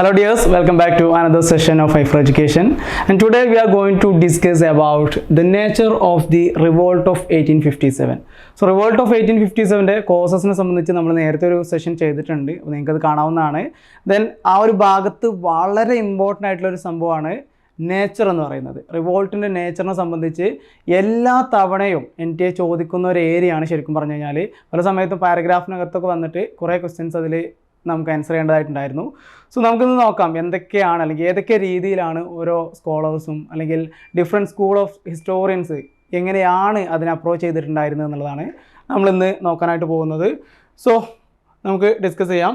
Hello dears, welcome back to another session of Hyper Education. And today we are going to discuss about the nature of the revolt of 1857. So revolt of 1857ന്റെ കോസസിനെ സംബന്ധിച്ച് നമ്മൾ നേരത്തെ ഒരു session ചെയ്തിട്ടുണ്ട്. അപ്പോൾ നിങ്ങൾക്കത് കാണാവുന്നതാണ്. Then ആ ഒരു ഭാഗത്ത് വളരെ ഇമ്പോർട്ടന്റ് ആയിട്ടുള്ള ഒരു സംഭവമാണ് നേച്ചർ എന്ന് പറയുന്നത്. റിവോൾട്ടിന്റെ നേച്ചറിനെ സംബന്ധിച്ച് എല്ലാ തവണയും എൻ ടി എ ചോദിക്കുന്ന ഒരു ഏരിയയാണ് ശരിക്കും പറഞ്ഞു കഴിഞ്ഞാൽ പല സമയത്തും പാരഗ്രാഫിനകത്തൊക്കെ വന്നിട്ട് കുറേ ക്വസ്റ്റ്യൻസ് അതിൽ നമുക്ക് ആൻസർ ചെയ്യേണ്ടതായിട്ടുണ്ടായിരുന്നു. സോ നമുക്കിന്ന് നോക്കാം എന്തൊക്കെയാണ് അല്ലെങ്കിൽ ഏതൊക്കെ രീതിയിലാണ് ഓരോ സ്കോളേഴ്സും അല്ലെങ്കിൽ ഡിഫറെന്റ് സ്കൂൾ ഓഫ് ഹിസ്റ്റോറിയൻസ് എങ്ങനെയാണ് അതിനെ അപ്രോച്ച് ചെയ്തിട്ടുണ്ടായിരുന്നത് എന്നുള്ളതാണ് നമ്മളിന്ന് നോക്കാനായിട്ട് പോകുന്നത്. സോ നമുക്ക് ഡിസ്കസ് ചെയ്യാം.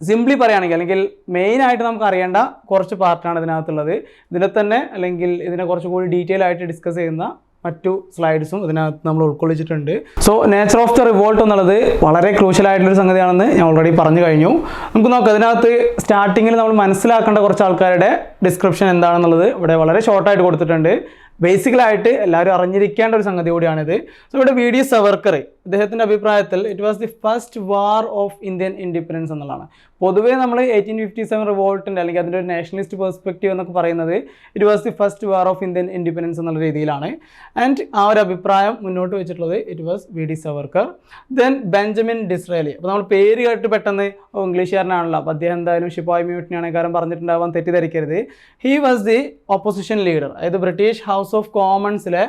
സിംപ്ലി പറയുകയാണെങ്കിൽ അല്ലെങ്കിൽ മെയിനായിട്ട് നമുക്ക് അറിയേണ്ട കുറച്ച് പാർട്ടാണ് ഇതിനകത്തുള്ളത്. ഇതിനെ തന്നെ അല്ലെങ്കിൽ ഇതിനെ കുറച്ചുകൂടി ഡീറ്റെയിൽ ആയിട്ട് ഡിസ്കസ് ചെയ്യുന്ന മറ്റു സ്ലൈഡ്സും ഇതിനകത്ത് നമ്മൾ ഉൾക്കൊള്ളിച്ചിട്ടുണ്ട്. So nature of the revolt എന്നുള്ളത് വളരെ ക്രൂഷ്യൽ ആയിട്ടുള്ളൊരു സംഗതിയാണെന്ന് ഞാൻ ഓൾറെഡി പറഞ്ഞു കഴിഞ്ഞു. നമുക്ക് നോക്കാം അതിനകത്ത് സ്റ്റാർട്ടിങ്ങിൽ നമ്മൾ മനസ്സിലാക്കേണ്ട കുറച്ച് ആൾക്കാരുടെ ഡിസ്ക്രിപ്ഷൻ എന്താണെന്നുള്ളത് ഇവിടെ വളരെ ഷോർട്ടായിട്ട് കൊടുത്തിട്ടുണ്ട്. ബേസിക്കലായിട്ട് എല്ലാവരും അറിഞ്ഞിരിക്കേണ്ട ഒരു സംഗതി കൂടിയാണിത്. സോ ഇവിടെ വി ഡി സവർക്കർ അദ്ദേഹത്തിന്റെ അഭിപ്രായത്തിൽ it was the first war of Indian independence എന്നുള്ളതാണ്. പൊതുവേ നമ്മൾ എയ്റ്റീൻ ഫിഫ്റ്റി സെവൻ റിവോൾട്ടിന്റെ അല്ലെങ്കിൽ അതിന്റെ ഒരു നാഷണലിസ്റ്റ് പെർസ്പെക്റ്റീവ് എന്നൊക്കെ പറയുന്നത് it was the first war of Indian independence എന്നുള്ള രീതിയിലാണ്. ആൻഡ് ആ ഒരു അഭിപ്രായം മുന്നോട്ട് വെച്ചിട്ടുള്ളത് it was V D Savarkar then Benjamin Disraeli അപ്പോൾ നമ്മൾ പേര് കേട്ട് പെട്ടെന്ന് ഇംഗ്ലീഷുകാരനാണല്ലോ അപ്പോൾ അദ്ദേഹം എന്തായാലും ഷിപ്പായ് മ്യൂട്ടിനാണ് കാരണം പറഞ്ഞിട്ടുണ്ടാവാൻ തെറ്റിദ്ധരിക്കരുത്. He was the opposition leader അതായത് ബ്രിട്ടീഷ് ഹൗസ് ഓഫ് കോമൺസിലെ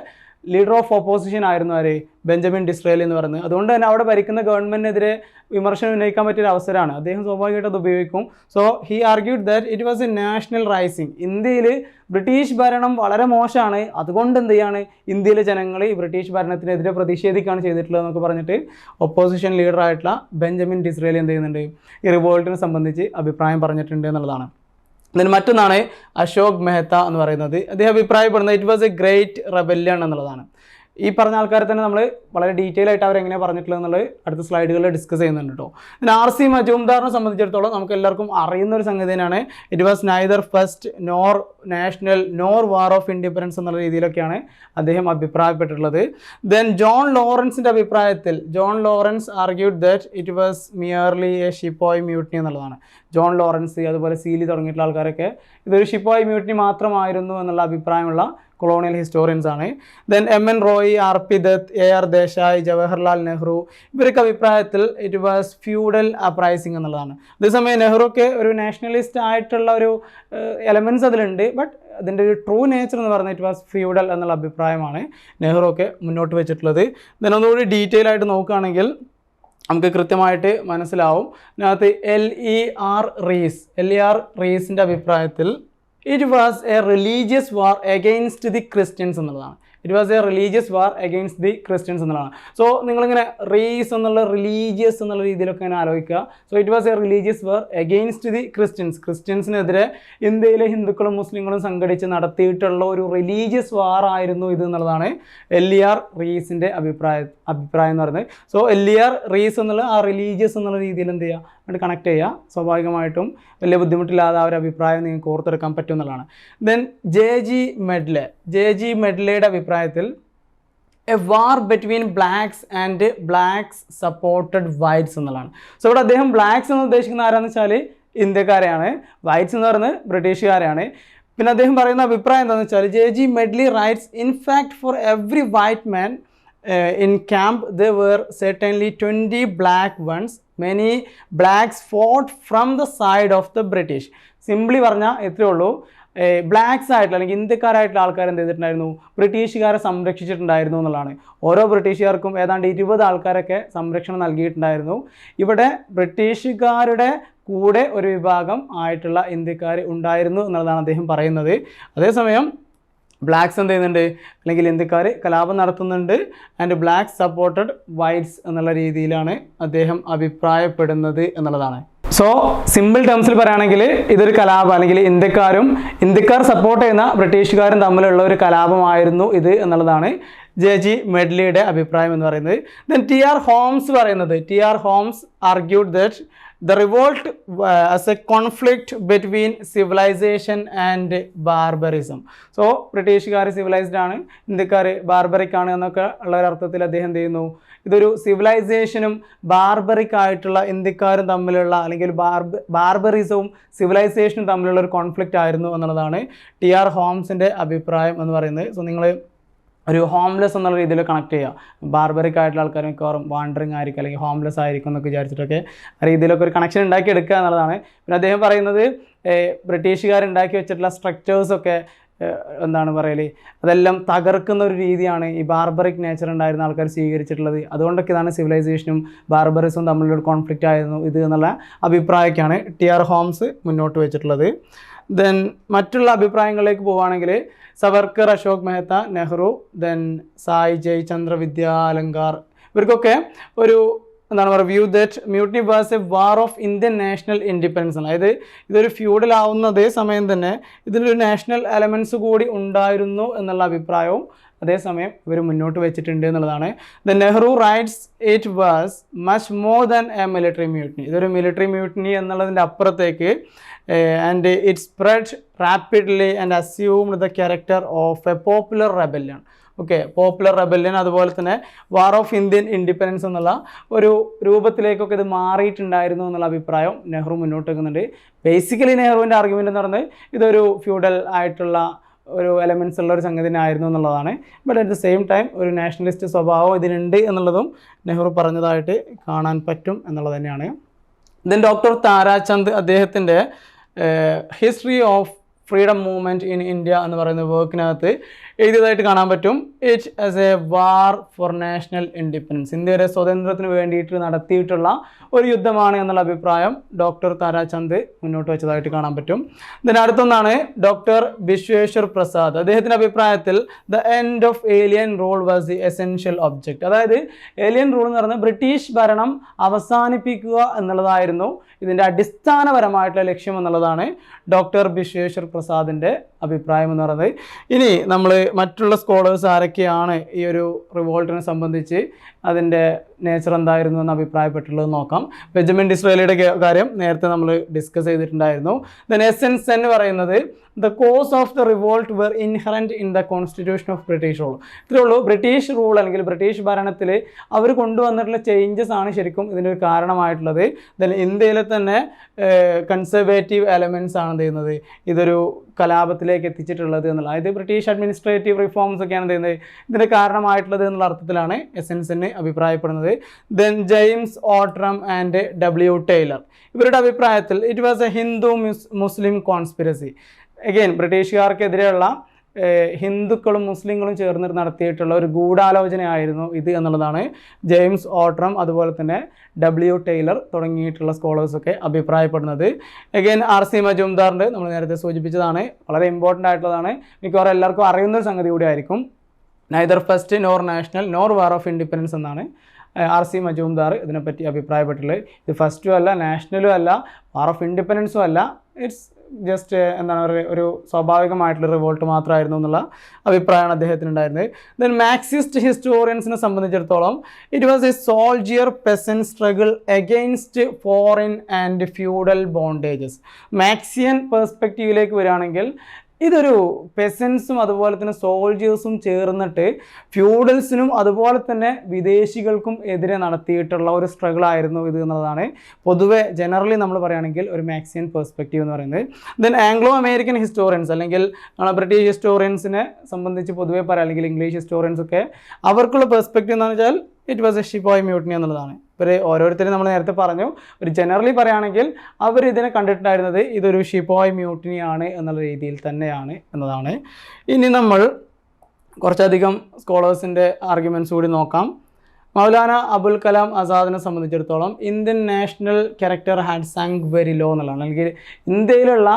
ലീഡർ ഓഫ് ഓപ്പോസിഷൻ ആയിരുന്നു ആര്? ബെഞ്ചമിൻ ഡിസ്രേലി എന്ന് പറയുന്നത്. അതുകൊണ്ട് തന്നെ അവിടെ ഭരിക്കുന്ന ഗവൺമെന്റിനെതിരെ വിമർശനം ഉന്നയിക്കാൻ പറ്റിയൊരു അവസരമാണ്. അദ്ദേഹം സ്വാഭാവികമായിട്ട് അത് ഉപയോഗിക്കും. So he argued that it was a national rising ഇന്ത്യയിൽ ബ്രിട്ടീഷ് ഭരണം വളരെ മോശമാണ്. അതുകൊണ്ട് എന്ത് ചെയ്യാണ്? ഇന്ത്യയിലെ ജനങ്ങൾ ഈ ബ്രിട്ടീഷ് ഭരണത്തിനെതിരെ പ്രതിഷേധിക്കുകയാണ് ചെയ്തിട്ടുള്ളത് എന്നൊക്കെ പറഞ്ഞിട്ട് ഒപ്പോസിഷൻ ലീഡറായിട്ടുള്ള ബെഞ്ചമിൻ ഡിസ്രേലി എന്ത് ചെയ്യുന്നുണ്ട്? ഈ റിവോൾട്ടിനെ സംബന്ധിച്ച് അഭിപ്രായം പറഞ്ഞിട്ടുണ്ട് എന്നുള്ളതാണ്. Then മറ്റൊന്നാണ് അശോക് മെഹ്ത്ത എന്ന് പറയുന്നത്. അദ്ദേഹം അഭിപ്രായപ്പെടുന്നത് it was a great rebellion എന്നുള്ളതാണ്. ഈ പറഞ്ഞ ആൾക്കാരെ തന്നെ നമ്മൾ വളരെ ഡീറ്റെയിൽ ആയിട്ട് അവർ എങ്ങനെയാണ് പറഞ്ഞിട്ടുള്ളത് എന്നുള്ളത് അടുത്ത സ്ലൈഡുകളിൽ ഡിസ്കസ് ചെയ്യുന്നുണ്ട് കേട്ടോ പിന്നെ ആർ സി മജുംദാറിനെ സംബന്ധിച്ചിടത്തോളം നമുക്ക് എല്ലാവർക്കും അറിയുന്ന ഒരു സംഗതി തന്നെയാണ്. It was neither first nor national nor war of independence എന്നുള്ള രീതിയിലൊക്കെയാണ് അദ്ദേഹം അഭിപ്രായപ്പെട്ടിട്ടുള്ളത്. ദെൻ ജോൺ ലോറൻസിന്റെ അഭിപ്രായത്തിൽ John Lawrence argued that it was merely a sepoy mutiny എന്നുള്ളതാണ്. ജോൺ ലോറൻസ് അതുപോലെ സീലി തുടങ്ങിയിട്ടുള്ള ആൾക്കാരൊക്കെ ഇതൊരു ഷിപ്പോയ് മ്യൂട്ടിനി മാത്രമായിരുന്നു എന്നുള്ള അഭിപ്രായമുള്ള കൊളോണിയൽ ഹിസ്റ്റോറിയൻസ് ആണ്. Then M N Roy R P Dutt A R Desai Jawaharlal Nehru ഇവരൊക്കെ അഭിപ്രായത്തിൽ ഇറ്റ് വാസ് ഫ്യൂഡൽ അപ്രൈസിങ് എന്നുള്ളതാണ്. അതേസമയം നെഹ്റു ഒക്കെ ഒരു നാഷണലിസ്റ്റ് ആയിട്ടുള്ള ഒരു എലമെന്റ്സ് അതിലുണ്ട്. ബട്ട് അതിന്റെ ഒരു ട്രൂ നേച്ചർ എന്ന് പറഞ്ഞാൽ ഇറ്റ് വാസ് ഫ്യൂഡൽ എന്നുള്ള അഭിപ്രായമാണ് നെഹ്റു ഒക്കെ മുന്നോട്ട് വെച്ചിട്ടുള്ളത്. ദെൻ ഒന്നുകൂടി ഡീറ്റെയിൽ ആയിട്ട് നോക്കുകയാണെങ്കിൽ നമുക്ക് കൃത്യമായിട്ട് മനസ്സിലാവും. അതിനകത്ത് L E R Rees L E R റീസിന്റെ അഭിപ്രായത്തിൽ it was a religious war against the Christians എന്നുള്ളതാണ്. It was a religious war against the Christians എന്നുള്ളതാണ്. സോ നിങ്ങളിങ്ങനെ റീസ് എന്നുള്ള റിലീജിയസ് എന്നുള്ള രീതിയിലൊക്കെ ഇങ്ങനെ ആലോചിക്കുക. So it was a religious war against the Christians ക്രിസ്ത്യൻസിനെതിരെ ഇന്ത്യയിലെ ഹിന്ദുക്കളും മുസ്ലിങ്ങളും സംഘടിച്ച് നടത്തിയിട്ടുള്ള ഒരു റിലീജിയസ് വാർ ആയിരുന്നു ഇത് എന്നുള്ളതാണ് എൽ ഇ ആർ റീസിന്റെ അഭിപ്രായ അഭിപ്രായം എന്ന് പറയുന്നത്. So L E R Rees എന്നുള്ള ആ റിലീജിയസ് എന്നുള്ള രീതിയിൽ എന്ത് ചെയ്യുക? അങ്ങോട്ട് കണക്ട് ചെയ്യുക. സ്വാഭാവികമായിട്ടും വലിയ ബുദ്ധിമുട്ടില്ലാതെ ആ ഒരു അഭിപ്രായം നിങ്ങൾക്ക് ഓർത്തെടുക്കാൻ പറ്റും എന്നുള്ളതാണ്. Then J G Medley J G മെഡ്ലയുടെ അഭിപ്രായത്തിൽ a war between blacks and blacks supported whites എന്നുള്ളതാണ്. സോ ഇവിടെ അദ്ദേഹം ബ്ലാക്സ് എന്ന് ഉദ്ദേശിക്കുന്ന ആരാന്ന് വെച്ചാൽ ഇന്ത്യക്കാരെയാണ്. വൈറ്റ്സ് എന്ന് പറയുന്നത് ബ്രിട്ടീഷുകാരെയാണ്. പിന്നെ അദ്ദേഹം പറയുന്ന അഭിപ്രായം എന്താണെന്ന് വെച്ചാൽ J G Medley writes in fact for every white man in camp the were certainly twenty black ones many blacks fought from the side of the British simply പറഞ്ഞാൽ ഇത്രയേ ഉള്ളൂ. ബ്ലാക്സ് ആയിട്ടുള്ള അല്ലെങ്കിൽ ഇന്ത്യക്കാരായിട്ടുള്ള ആൾക്കാർ എന്ത് ചെയ്തിട്ടുണ്ടായിരുന്നു? ബ്രിട്ടീഷുകാരെ സംരക്ഷിച്ചിട്ടുണ്ടായിരുന്നു എന്നുള്ളതാണ്. ഓരോ ബ്രിട്ടീഷുകാർക്കും ഏതാണ്ട് ഇരുപത് ആൾക്കാരൊക്കെ സംരക്ഷണം നൽകിയിട്ടുണ്ടായിരുന്നു. ഇവിടെ ബ്രിട്ടീഷുകാരുടെ കൂടെ ഒരു വിഭാഗം ആയിട്ടുള്ള ഇന്ത്യക്കാർ ഉണ്ടായിരുന്നു എന്നുള്ളതാണ് അദ്ദേഹം പറയുന്നത്. അതേസമയം ബ്ലാക്സ് എന്ത് ചെയ്യുന്നുണ്ട്? അല്ലെങ്കിൽ ഇന്ത്യക്കാർ കലാപം നടത്തുന്നുണ്ട്. ആൻഡ് ബ്ലാക്ക് സപ്പോർട്ടഡ് വൈറ്റ്സ് എന്നുള്ള രീതിയിലാണ് അദ്ദേഹം അഭിപ്രായപ്പെടുന്നത് എന്നുള്ളതാണ്. സോ സിമ്പിൾ ടേംസിൽ പറയുകയാണെങ്കിൽ ഇതൊരു കലാപം അല്ലെങ്കിൽ ഇന്ത്യക്കാരും ഇന്ത്യക്കാർ സപ്പോർട്ട് ചെയ്യുന്ന ബ്രിട്ടീഷുകാരും തമ്മിലുള്ള ഒരു കലാപമായിരുന്നു ഇത് എന്നുള്ളതാണ് ജെ ജി മെഡ്ലിയുടെ അഭിപ്രായം എന്ന് പറയുന്നത്. ദെൻ ടി ആർ ഹോംസ് പറയുന്നത് T R Holmes argued that the revolt as a conflict between civilisation and barbarism so ബ്രിട്ടീഷുകാർ സിവിലൈസ്ഡ് ആണ് ഇന്ത്യക്കാർ ബാർബറിക് ആണ് എന്നൊക്കെ ഉള്ള ഒരു അർത്ഥത്തിൽ അദ്ദേഹം എന്ത് ചെയ്യുന്നു? ഇതൊരു സിവിലൈസേഷനും ബാർബറിക് ആയിട്ടുള്ള ഇന്ത്യക്കാരും തമ്മിലുള്ള അല്ലെങ്കിൽ ബാർബ ബാർബറിസവും സിവിലൈസേഷനും തമ്മിലുള്ള ഒരു കോൺഫ്ലിക്റ്റ് ആയിരുന്നു എന്നുള്ളതാണ് ടി ആർ ഹോംസിന്റെ അഭിപ്രായം എന്ന് പറയുന്നത്. സോ നിങ്ങൾ ഒരു ഹോംലെസ് എന്നുള്ള രീതിയിൽ കണക്ട് ചെയ്യുക. ബാർബറിക് ആയിട്ടുള്ള ആൾക്കാർ മിക്കവാറും വാണ്ടറിങ് ആയിരിക്കും അല്ലെങ്കിൽ ഹോംലെസ് ആയിരിക്കും എന്നൊക്കെ വിചാരിച്ചിട്ടൊക്കെ രീതിയിലൊക്കെ ഒരു കണക്ഷൻ ഉണ്ടാക്കി എടുക്കുക എന്നുള്ളതാണ്. പിന്നെ അദ്ദേഹം പറയുന്നത് ബ്രിട്ടീഷുകാർ ഉണ്ടാക്കി വെച്ചിട്ടുള്ള സ്ട്രക്ചേഴ്സൊക്കെ എന്താണ് പറയൽ അതെല്ലാം തകർക്കുന്ന ഒരു രീതിയാണ് ഈ ബാർബറിക് നേച്ചർ ഉണ്ടായിരുന്ന ആൾക്കാർ സ്വീകരിച്ചിട്ടുള്ളത്. അതുകൊണ്ടൊക്കെ ഇതാണ് സിവിലൈസേഷനും ബാർബറിസും തമ്മിലുള്ള കോൺഫ്ലിക്റ്റ് ആയിരുന്നു ഇത് എന്നുള്ള അഭിപ്രായമൊക്കെയാണ് ടി ആർ ഹോംസ് മുന്നോട്ട് വെച്ചിട്ടുള്ളത്. ദെൻ മറ്റുള്ള അഭിപ്രായങ്ങളിലേക്ക് പോവുകയാണെങ്കിൽ സവർക്കർ അശോക് മെഹ്ത്ത നെഹ്റു ദെൻ സായി ജയ് ചന്ദ്ര വിദ്യാ അലങ്കാർ. ഇവർക്കൊക്കെ ഒരു എന്താണ് പറയുക view that mutiny was a war of Indian national independence ആണ്. അതായത് ഇതൊരു ഫ്യൂഡൽ ആവുന്ന അതേ സമയം തന്നെ ഇതിലൊരു നാഷണൽ എലമെൻസ് കൂടി ഉണ്ടായിരുന്നു എന്നുള്ള അഭിപ്രായവും അതേസമയം ഇവർ മുന്നോട്ട് വെച്ചിട്ടുണ്ട് എന്നുള്ളതാണ്. The Nehru writes it was much more than a military mutiny ഇതൊരു മിലിറ്ററി മ്യൂട്ടിനി എന്നുള്ളതിന്റെ അപ്പുറത്തേക്ക് and it spread rapidly and assumed the character of a popular rebellion okay popular rebellion അതുപോലെ തന്നെ വാർ ഓഫ് ഇന്ത്യൻ ഇൻഡിപെൻഡൻസ് എന്നുള്ള ഒരു രൂപത്തിലേക്കൊക്കെ ഇത് മാറിയിട്ടുണ്ടായിരുന്നു എന്നുള്ള അഭിപ്രായം നെഹ്റു മുന്നോട്ട് വെക്കുന്നുണ്ട്. ബേസിക്കലി നെഹ്റുവിന്റെ ആർഗ്യുമെന്റ് എന്ന് പറയുന്നത് ഇതൊരു ഫ്യൂഡൽ ആയിട്ടുള്ള ഒരു എലമെൻസ് ഉള്ള ഒരു സംഗതി ആയിരുന്നു എന്നുള്ളതാണ്. But at the same time ഒരു നാഷണലിസ്റ്റ് സ്വഭാവം ഇതിനുണ്ട് എന്നുള്ളതും നെഹ്റു പറഞ്ഞതായിട്ട് കാണാൻ പറ്റും എന്നുള്ളത് തന്നെയാണ്. ദെൻ ഡോക്ടർ താരാചന്ദ് അദ്ദേഹത്തിന്റെ history of freedom movement in India എന്ന് പറയുന്ന വർക്കിനകത്ത് എഴുതിയതായിട്ട് കാണാൻ പറ്റും. It as a war for national independence ഇന്ത്യയുടെ സ്വതന്ത്രത്തിന് വേണ്ടിയിട്ട് നടത്തിയിട്ടുള്ള ഒരു യുദ്ധമാണ് എന്നുള്ള അഭിപ്രായം ഡോക്ടർ താരാചന്ദ് മുന്നോട്ട് വെച്ചതായിട്ട് കാണാൻ പറ്റും. ഇതിന് അടുത്തൊന്നാണ് ഡോക്ടർ വിശ്വേശ്വർ പ്രസാദ്. അദ്ദേഹത്തിന്റെ അഭിപ്രായത്തിൽ the end of alien rule was the essential object അതായത് ഏലിയൻ റൂൾ എന്ന് പറയുന്നത് ബ്രിട്ടീഷ് ഭരണം അവസാനിപ്പിക്കുക എന്നുള്ളതായിരുന്നു ഇതിന്റെ അടിസ്ഥാനപരമായിട്ടുള്ള ലക്ഷ്യം എന്നുള്ളതാണ് ഡോക്ടർ വിശ്വേശ്വർ പ്രസാദിന്റെ അഭിപ്രായം എന്ന് പറയുന്നത്. ഇനി നമ്മൾ മറ്റുള്ള സ്കോളേഴ്സ് ആരൊക്കെയാണ് ഈ ഒരു റിവോൾട്ടിനെ സംബന്ധിച്ച് അതിന്റെ നേച്ചർ എന്തായിരുന്നു എന്ന് അഭിപ്രായപ്പെട്ടുള്ളത് നോക്കാം. ബെഞ്ചമിൻ ഡിസ്രേലിയുടെ കാര്യം നേരത്തെ നമ്മൾ ഡിസ്കസ് ചെയ്തിട്ടുണ്ടായിരുന്നു. ദൻ എസെൻസ് എന്ന് പറയുന്നത് the cause of the revolt were inherent in the constitution of British rule ഇത്രയേ ഉള്ളൂ. ബ്രിട്ടീഷ് റൂൾ അല്ലെങ്കിൽ ബ്രിട്ടീഷ് ഭരണത്തിൽ അവർ കൊണ്ടുവന്നിട്ടുള്ള ചേഞ്ചസ് ആണ് ശരിക്കും ഇതിന്റെ ഒരു കാരണമായിട്ടുള്ളത് ഇന്ത്യയിലെ തന്നെ കൺസർവേറ്റീവ് എലമെൻസ് ആണ് ചെയ്യുന്നത്? ഇതൊരു കലാപത്തിലേക്ക് എത്തിച്ചിട്ടുള്ളത് എന്നുള്ള അതായത് ബ്രിട്ടീഷ് അഡ്മിനിസ്ട്രേറ്റീവ് റിഫോംസ് ഒക്കെയാണ് ചെയ്യുന്നത്? ഇതിന്റെ കാരണമായിട്ടുള്ളത് എന്നുള്ള അർത്ഥത്തിലാണ് എസെൻസിന് അഭിപ്രായപ്പെടുന്നത്. Then James Outram and W Tyler ഇവരുടെ അഭിപ്രായത്തിൽ it was a Hindu Muslim conspiracy again ബ്രിട്ടീഷുകാർക്കെതിരെയുള്ള ഹിന്ദുക്കളും മുസ്ലിങ്ങളും ചേർന്ന് നടത്തിയിട്ടുള്ള ഒരു ഗൂഢാലോചനയായിരുന്നു ഇത് എന്നുള്ളതാണ് ജെയിംസ് ഓട്രം അതുപോലെ തന്നെ ഡബ്ല്യു ടൈലർ തുടങ്ങിയിട്ടുള്ള സ്കോളേഴ്സൊക്കെ അഭിപ്രായപ്പെടുന്നത്. അഗൈൻ ആർ സി മജുംദാറിന്റെ നമ്മൾ നേരത്തെ സൂചിപ്പിച്ചതാണ്. വളരെ ഇമ്പോർട്ടന്റ് ആയിട്ടുള്ളതാണ്. മിക്കവാറും എല്ലാവർക്കും അറിയുന്ന ഒരു സംഗതി കൂടിയായിരിക്കും neither first nor national nor war of independence എന്നാണ് ആർ സി മജുംദാർ ഇതിനെപ്പറ്റി അഭിപ്രായപ്പെട്ടുള്ളത് ഇത് ഫസ്റ്റും അല്ല നാഷണലും അല്ല വാർ ഓഫ് ഇൻഡിപെൻഡൻസും അല്ല. ഇറ്റ്സ് ജസ്റ്റ് എന്താണ് പറയുക ഒരു സ്വാഭാവികമായിട്ടുള്ള റിവോൾട്ട് മാത്രമായിരുന്നു എന്നുള്ള അഭിപ്രായമാണ് അദ്ദേഹത്തിന് ഉണ്ടായിരുന്നത് ദെൻ മാക്സിസ്റ്റ് ഹിസ്റ്റോറിയൻസിനെ സംബന്ധിച്ചിടത്തോളം it was a soldier peasant struggle against foreign and feudal bondages Marxian പെർസ്പെക്റ്റീവിലേക്ക് വരികയാണെങ്കിൽ ഇതൊരു പെസൻസും അതുപോലെ തന്നെ സോൾജേഴ്സും ചേർന്നിട്ട് ഫ്യൂഡൽസിനും അതുപോലെ തന്നെ വിദേശികൾക്കും എതിരെ നടത്തിയിട്ടുള്ള ഒരു സ്ട്രഗിൾ ആയിരുന്നു ഇത് എന്നുള്ളതാണ്. പൊതുവെ ജനറലി നമ്മൾ പറയുകയാണെങ്കിൽ ഒരു മാക്സിയൻ പെർസ്പെക്റ്റീവ് എന്ന് പറയുന്നത്. ദെൻ ആംഗ്ലോ അമേരിക്കൻ ഹിസ്റ്റോറിയൻസ് അല്ലെങ്കിൽ ബ്രിട്ടീഷ് ഹിസ്റ്റോറിയൻസിനെ സംബന്ധിച്ച് പൊതുവെ പറയാം അല്ലെങ്കിൽ ഇംഗ്ലീഷ് ഹിസ്റ്റോറിയൻസ് ഒക്കെ അവർക്കുള്ള പെർസ്പെക്റ്റീവ് എന്ന് വെച്ചാൽ it was a sepoy mutiny എന്നുള്ളതാണ്. ഇവർ ഓരോരുത്തരും നമ്മൾ നേരത്തെ പറഞ്ഞു ഒരു ജനറലി പറയുകയാണെങ്കിൽ അവർ ഇതിനെ കണ്ടിട്ടുണ്ടായിരുന്നത് ഇതൊരു ഷിപ്പോയ് മ്യൂട്ടിനിയാണ് എന്നുള്ള രീതിയിൽ തന്നെയാണ് എന്നതാണ്. ഇനി നമ്മൾ കുറച്ചധികം സ്കോളേഴ്സിന്റെ ആർഗ്യുമെന്റ്സ് കൂടി നോക്കാം. മൗലാന അബുൽ കലാം ആസാദിനെ സംബന്ധിച്ചിടത്തോളം Indian national character had sunk very low എന്നുള്ളതാണ്. അല്ലെങ്കിൽ ഇന്ത്യയിലുള്ള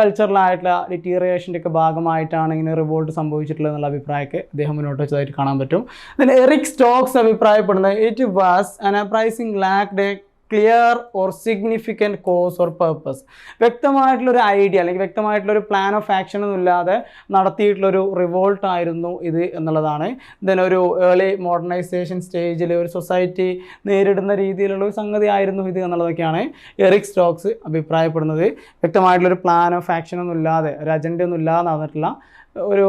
കൾച്ചറലായിട്ടുള്ള ഡിറ്റീറിയേഷന്റെ ഒക്കെ ഭാഗമായിട്ടാണ് ഇങ്ങനെ റിവോൾട്ട് സംഭവിച്ചിട്ടുള്ളത് എന്നുള്ള അഭിപ്രായമൊക്കെ അദ്ദേഹം മുന്നോട്ട് വെച്ചതായിട്ട് കാണാൻ പറ്റും. then എറിക് സ്റ്റോക്സ് അഭിപ്രായപ്പെടുന്നത് it was an uprising lack the clear or significant cause or purpose വ്യക്തമായിട്ടുള്ളൊരു idea അല്ലെങ്കിൽ വ്യക്തമായിട്ടുള്ളൊരു പ്ലാൻ ഓഫ് ആക്ഷൻ ഒന്നും ഇല്ലാതെ നടത്തിയിട്ടുള്ളൊരു റിവോൾട്ട് ആയിരുന്നു ഇത് എന്നുള്ളതാണ്. ദെൻ ഒരു ഏർലി മോഡേണൈസേഷൻ സ്റ്റേജിൽ ഒരു സൊസൈറ്റി നേരിടുന്ന രീതിയിലുള്ള ഒരു സംഗതി ആയിരുന്നു ഇത് എന്നുള്ളതൊക്കെയാണ് എറിക് സ്റ്റോക്സ് അഭിപ്രായപ്പെടുന്നത്. വ്യക്തമായിട്ടുള്ളൊരു പ്ലാൻ ഓഫ് ആക്ഷൻ ഒന്നും ഇല്ലാതെ ഒരു അജണ്ട ഒന്നും ഇല്ലാതെ നടന്നിട്ടുള്ള ഒരു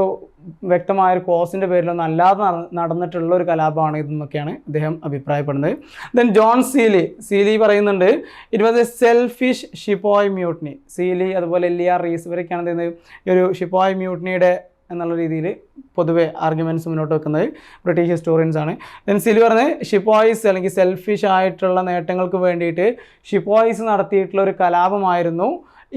വ്യക്തമായ ഒരു കോസിന്റെ പേരിലൊന്നും അല്ലാതെ നടന്നിട്ടുള്ള ഒരു കലാപമാണ് ഇതെന്നൊക്കെയാണ് അദ്ദേഹം അഭിപ്രായപ്പെടുന്നത്. ദെൻ ജോൺ സീലി സീലി പറയുന്നുണ്ട് it was a selfish sepoy mutiny Seeley അതുപോലെ എല്ലിയ റീസ് ഇവരൊക്കെയാണ് എന്ത് ഒരു ഷിപ്പോയ് മ്യൂട്ടിനിയുടെ എന്നുള്ള രീതിയിൽ പൊതുവെ ആർഗ്യുമെന്റ്സ് മുന്നോട്ട് വെക്കുന്നത് ബ്രിട്ടീഷ് ഹിസ്റ്റോറിയൻസ് ആണ്. ദെൻ സീലി പറഞ്ഞത് ഷിപ്പോയ്സ് അല്ലെങ്കിൽ സെൽഫിഷ് ആയിട്ടുള്ള നേട്ടങ്ങൾക്ക് വേണ്ടിയിട്ട് ഷിപ്പോയ്സ് നടത്തിയിട്ടുള്ള ഒരു കലാപമായിരുന്നു.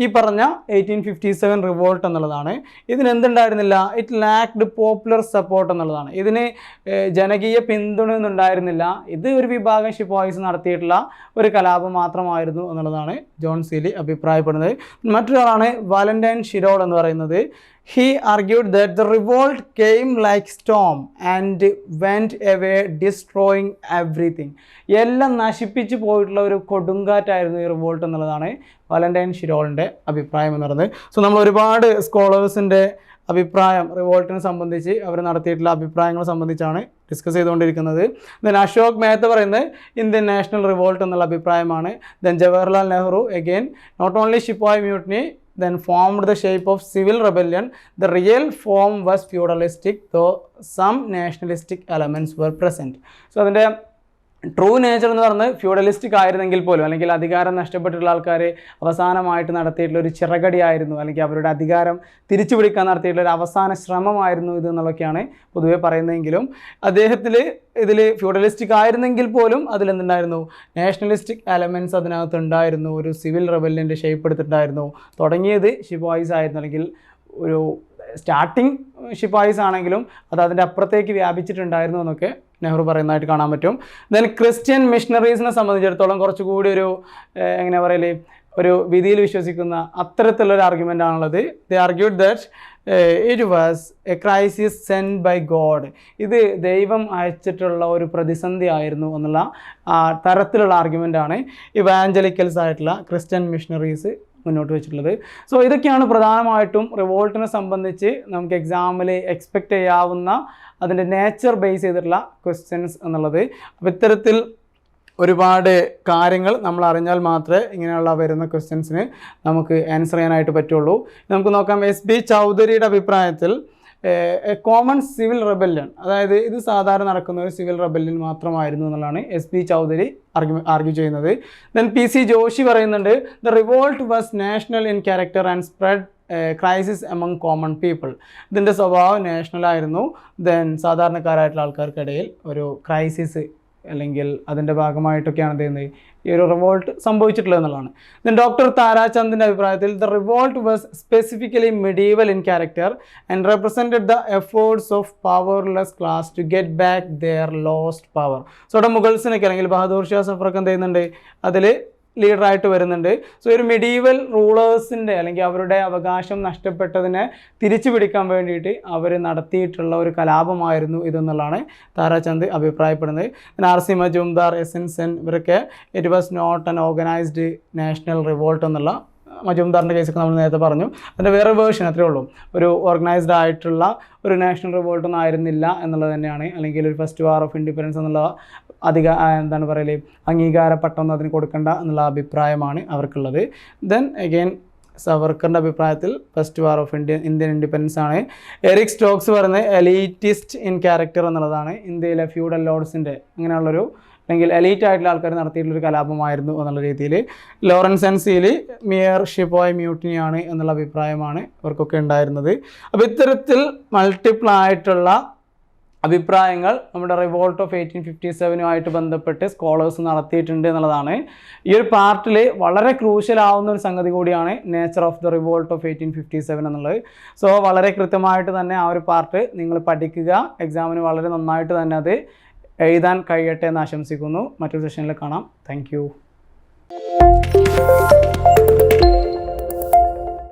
ഈ പറഞ്ഞ എയ്റ്റീൻ ഫിഫ്റ്റി സെവൻ റിവോൾട്ട് എന്നുള്ളതാണ്. ഇതിന് എന്തുണ്ടായിരുന്നില്ല? ഇറ്റ് ലാക്ഡ് പോപ്പുലർ സപ്പോർട്ട് എന്നുള്ളതാണ്. ഇതിന് ജനകീയ പിന്തുണയൊന്നും ഉണ്ടായിരുന്നില്ല. ഇത് ഒരു വിഭാഗം ഷിപ്പോയ്സ് നടത്തിയിട്ടുള്ള ഒരു കലാപം മാത്രമായിരുന്നു എന്നുള്ളതാണ് ജോൺ സീലി അഭിപ്രായപ്പെടുന്നത്. മറ്റൊരാളാണ് വാലന്റൈൻ ഷിരോൾ എന്ന് പറയുന്നത്. He argued that the revolt came like storm and went away destroying everything എല്ലാം നശിപ്പിച്ച് പോയിട്ടുള്ള ഒരു കൊടുങ്കാറ്റായിരുന്നു ഈ റിവോൾട്ട് എന്നുള്ളതാണ് വാലന്റൈൻ ഷിരോളിന്റെ അഭിപ്രായം എന്ന് പറയുന്നത്. സോ നമ്മൾ ഒരുപാട് സ്കോളേഴ്സിന്റെ അഭിപ്രായം റിവോൾട്ടിനെ സംബന്ധിച്ച് അവർ നടത്തിയിട്ടുള്ള അഭിപ്രായങ്ങൾ സംബന്ധിച്ചാണ് ഡിസ്കസ് ചെയ്തുകൊണ്ടിരിക്കുന്നത്. ദെൻ അശോക് മേത്ത പറയുന്നത് ഇന്ത്യൻ നാഷണൽ റിവോൾട്ട് എന്നുള്ള അഭിപ്രായമാണ്. Then Jawaharlal Nehru again not only sepoy mutiny then formed the shape of civil rebellion. The real form was feudalistic, though some nationalistic elements were present. So അതിൻ്റെ true nature എന്ന് പറഞ്ഞാൽ ഫ്യൂഡലിസ്റ്റിക് ആയിരുന്നെങ്കിൽ പോലും അല്ലെങ്കിൽ അധികാരം നഷ്ടപ്പെട്ടിട്ടുള്ള ആൾക്കാരെ അവസാനമായിട്ട് നടത്തിയിട്ടുള്ള ഒരു ചിറകടിയായിരുന്നു അല്ലെങ്കിൽ അവരുടെ അധികാരം തിരിച്ചു പിടിക്കാൻ നടത്തിയിട്ടുള്ള ഒരു അവസാന ശ്രമമായിരുന്നു ഇത് എന്നുള്ളതൊക്കെയാണ് പൊതുവെ പറയുന്നതെങ്കിലും അദ്ദേഹത്തിൽ ഇതിൽ ഫ്യൂഡലിസ്റ്റിക് ആയിരുന്നെങ്കിൽ പോലും അതിലെന്തുണ്ടായിരുന്നു? നാഷണലിസ്റ്റിക് എലമെന്റ്സ് അതിനകത്ത് ഉണ്ടായിരുന്നു ഒരു സിവിൽ റെബല്യന്റെ ഷേപ്പ് എടുത്തിട്ടുണ്ടായിരുന്നു തുടങ്ങിയത് ഷിബോയ്സ് ആയിരുന്നു അല്ലെങ്കിൽ ഒരു സ്റ്റാർട്ടിങ് ഷിപ്പായിസ് ആണെങ്കിലും അത് അതിന്റെ അപ്പുറത്തേക്ക് വ്യാപിച്ചിട്ടുണ്ടായിരുന്നു എന്നൊക്കെ നെഹ്റു പറയുന്നതായിട്ട് കാണാൻ പറ്റും. ദെൻ ക്രിസ്ത്യൻ മിഷണറീസിനെ സംബന്ധിച്ചിടത്തോളം കുറച്ചുകൂടി ഒരു എങ്ങനെ പറയൽ ഒരു വിധിയിൽ വിശ്വസിക്കുന്ന അത്തരത്തിലുള്ളൊരു ആർഗ്യുമെന്റ് ആണുള്ളത്. The argued that it was a crisis send by God ഇത് ദൈവം അയച്ചിട്ടുള്ള ഒരു പ്രതിസന്ധി ആയിരുന്നു എന്നുള്ള തരത്തിലുള്ള ആർഗ്യുമെന്റ് ആണ്. ഇവാഞ്ചലിക്കൽസ് ആയിട്ടുള്ള ക്രിസ്ത്യൻ മിഷണറീസ് മുന്നോട്ട് വെച്ചിട്ടുള്ളത്. സോ ഇതൊക്കെയാണ് പ്രധാനമായിട്ടും റിവോൾട്ടിനെ സംബന്ധിച്ച് നമുക്ക് എക്സാമിൽ എക്സ്പെക്റ്റ് ചെയ്യാവുന്ന അതിന്റെ നേച്ചർ ബേസ് ചെയ്തിട്ടുള്ള ക്വസ്റ്റ്യൻസ് എന്നുള്ളത്. അപ്പോൾ ഇത്തരത്തിൽ ഒരുപാട് കാര്യങ്ങൾ നമ്മൾ അറിഞ്ഞാൽ മാത്രമേ ഇങ്ങനെയുള്ള വരുന്ന ക്വസ്റ്റ്യൻസിന് നമുക്ക് ആൻസർ ചെയ്യാനായിട്ട് പറ്റുള്ളൂ. നമുക്ക് നോക്കാം എസ് ബി ചൗധരിയുടെ അഭിപ്രായത്തിൽ കോമൺ സിവിൽ റെബല്യൺ അതായത് ഇത് സാധാരണ നടക്കുന്ന ഒരു സിവിൽ റെബല്യൻ മാത്രമായിരുന്നു എന്നുള്ളതാണ് S P Chaudhari argue argue ചെയ്യുന്നത്. ദെൻ പി സി ജോഷി പറയുന്നുണ്ട് the revolt was national in character and spread crisis among common people ഇതിന്റെ സ്വഭാവം നാഷണലായിരുന്നു ദെൻ സാധാരണക്കാരായിട്ടുള്ള ആൾക്കാർക്കിടയിൽ ഒരു ക്രൈസിസ് അല്ലെങ്കിൽ അതിന്റെ ഭാഗമായിട്ടൊക്കെയാണ് എന്ത് ചെയ്യുന്നത്? ഈ ഒരു റിവോൾട്ട് സംഭവിച്ചിട്ടുള്ളത് എന്നുള്ളതാണ്. ഡോക്ടർ താരാചന്ദിന്റെ അഭിപ്രായത്തിൽ the revolt was specifically medieval in character and represented the efforts of powerless class to get back their lost power so ഇവിടെ മുഗൾസിനൊക്കെ അല്ലെങ്കിൽ ബഹദൂർ ഷാ സഫറൊക്കെ എന്ത് ചെയ്യുന്നുണ്ട്? അതിൽ ലീഡറായിട്ട് വരുന്നുണ്ട്. സോ ഒരു മെഡീവൽ റൂളേഴ്സിന്റെ അല്ലെങ്കിൽ അവരുടെ അവകാശം നഷ്ടപ്പെട്ടതിനെ തിരിച്ചു പിടിക്കാൻ വേണ്ടിയിട്ട് അവർ നടത്തിയിട്ടുള്ള ഒരു കലാപമായിരുന്നു ഇതെന്നുള്ളതാണ് താരാചന്ദ് അഭിപ്രായപ്പെടുന്നത്. പിന്നെ R C Majumdar S N Sen ഇവരൊക്കെ it was not an organised national revolt എന്നുള്ള മജുംദാറിന്റെ കേസൊക്കെ നമ്മൾ നേരത്തെ പറഞ്ഞു. അതിന്റെ വേറെ വേർഷൻ അത്രേ ഉള്ളൂ. ഒരു ഓർഗനൈസ്ഡ് ആയിട്ടുള്ള ഒരു നാഷണൽ റിവോൾട്ട് ഒന്നും ആയിരുന്നില്ല എന്നുള്ളത് തന്നെയാണ്. അല്ലെങ്കിൽ ഒരു ഫസ്റ്റ് വാർ ഓഫ് ഇൻഡിപെൻഡൻസ് എന്നുള്ള അധിക എന്താണ് പറയൽ അംഗീകാര പട്ടം അതിന് കൊടുക്കണ്ട എന്നുള്ള അഭിപ്രായമാണ് അവർക്കുള്ളത്. ദെൻ അഗെയിൻ സവർക്കറിന്റെ അഭിപ്രായത്തിൽ first war of Indian Indian independence ആണ്. എറിക് സ്റ്റോക്സ് പറയുന്നത് എലീറ്റിസ്റ്റ് ഇൻ ക്യാരക്ടർ എന്നുള്ളതാണ്. ഇന്ത്യയിലെ ഫ്യൂഡൽ ലോഡ്സിന്റെ അങ്ങനെയുള്ളൊരു അല്ലെങ്കിൽ എലീറ്റ് ആയിട്ടുള്ള ആൾക്കാർ നടത്തിയിട്ടുള്ള ഒരു കലാപമായിരുന്നു എന്നുള്ള രീതിയിൽ Lawrence and Seeley mere sepoy മ്യൂട്ടിനിയാണ് എന്നുള്ള അഭിപ്രായമാണ് ഇവർക്കൊക്കെ ഉണ്ടായിരുന്നത്. അപ്പോൾ ഇത്തരത്തിൽ മൾട്ടിപ്പിൾ ആയിട്ടുള്ള അഭിപ്രായങ്ങൾ നമ്മുടെ റിവോൾട്ട് ഓഫ് എയ്റ്റീൻ ഫിഫ്റ്റി സെവനുമായിട്ട് ബന്ധപ്പെട്ട് സ്കോളേഴ്സ് നടത്തിയിട്ടുണ്ട് എന്നുള്ളതാണ്. ഈ ഒരു പാർട്ടിൽ വളരെ ക്രൂഷ്യൽ ആവുന്ന ഒരു സംഗതി കൂടിയാണ് nature of the revolt of eighteen fifty seven എന്നുള്ളത്. സോ വളരെ കൃത്യമായിട്ട് തന്നെ ആ ഒരു പാർട്ട് നിങ്ങൾ പഠിക്കുക. എക്സാമിന് വളരെ നന്നായിട്ട് തന്നെ അത് എഴുതാൻ കഴിയട്ടെ എന്ന് ആശംസിക്കുന്നു. മറ്റൊരു സെഷനിൽ കാണാം. താങ്ക്